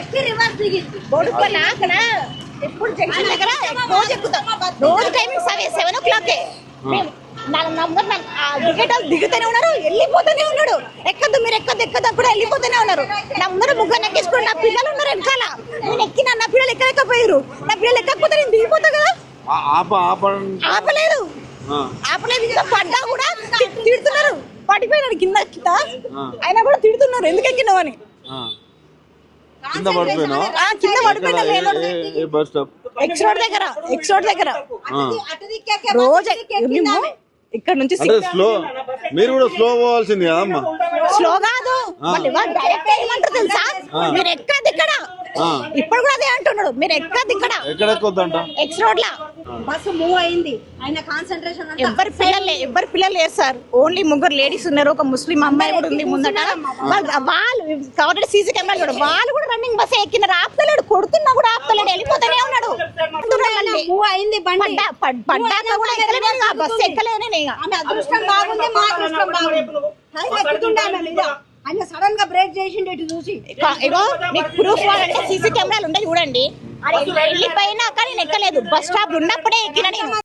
ఎక్కి రివర్స్ దిగింది. బొడుపల్ల అక్కడ? ఎప్పుడు జంక్షన్ దగ్గర రోజు ఎక్కుతాం రోజు timing seven seven o'clock. దిగేట దిగుతూనే ఉన్నారు వెళ్ళిపోతూనే ఉన్నాడు. ఎక్కద్దు మీరు ఎక్కద్దు ఎక్కద్దు కూడా వెళ్ళిపోతూనే ఉన్నారు. నా ముందర ముగ్గురు ఎక్కేసుకుని నా పిల్లలు ఉన్నారు వెనకాల. నేను ఎక్కిన నా పిల్లలు ఎక్కలేకపోయారు. నా పిల్లలు ఎక్కకపోతే నేను దిగిపోతా కదా? ఆపలేదు. ఆ. ఆపలేదు పడ్డా కూడా తిడుతున్నారు. పడిపోయినాడు కింద కింద. అయినా కూడా తిడుతున్నారు. ఎందుకు ఎక్కినావు అని? ఆ. కింద పడిపోయినావా ఆ, కింద పడిపోయినా ఎక్కడ? Bus stop? ఎక్స్ రోడ్ దగ్గర ఎక్స్ రోడ్ దగ్గర. రోజు. ఇక్కడ నుంచి అంటే స్లో మీరు కూడా స్లో పోవాల్సింది కదమ్మా స్లో కాదు. మళ్ళీ వాడు డైరెక్ట్ ఏమంటారు తెలుసా. మీరు ఇక్కడ ఆ. ఇప్పుడు కూడా అదే అంటున్నాడు. మీరు ఎక్కదు ఇక్కడ ఎక్కడెక్కొద్దంట ఎక్స్ రోడ్ లా. బస్సు మూవ్ అయింది. ఆయన కాన్సన్ట్రేషన్ అంతా ఎవ్వరు పిల్లలు ఎవ్వరు పిల్లలు లేరు సార్. ఓన్లీ ముగ్గురు లేడీస్ ఉన్నారు. ఒక ముస్లిం అమ్మాయి కూడా ఉంది ముందట. వాళ్ళు కవరెడ్ సీసీ కెమెరాలు కూడా. వాళ్ళు కూడా రన్నింగ్ బస్ ఎక్కినారు. ఆపుతలేడు కొడుతున్నా కూడా ఆపుతలేడు. వెళ్ళిపోతూనే ఉన్నాడు. మూవ్ అయింది బండి. పడ్డా పడ్- పడ్డాక కూడా ఎక్కలేను బస్సు ఎక్కలేను. ఆమె అదృష్టం బాగుంది మా అదృష్టం బాగుంది. ఆయన సడన్గా బ్రేక్ చేసిండు ఇటు చూసి. ఇగో మీకు ప్రూఫ్ కావాలంటే సీసీ కెమెరాలు ఉంటాయి చూడండి. అది వెళ్ళిపోయినా కానీ నేను ఎక్కలేదు బస్ స్టాప్ ఉన్నప్పుడే ఎక్కిన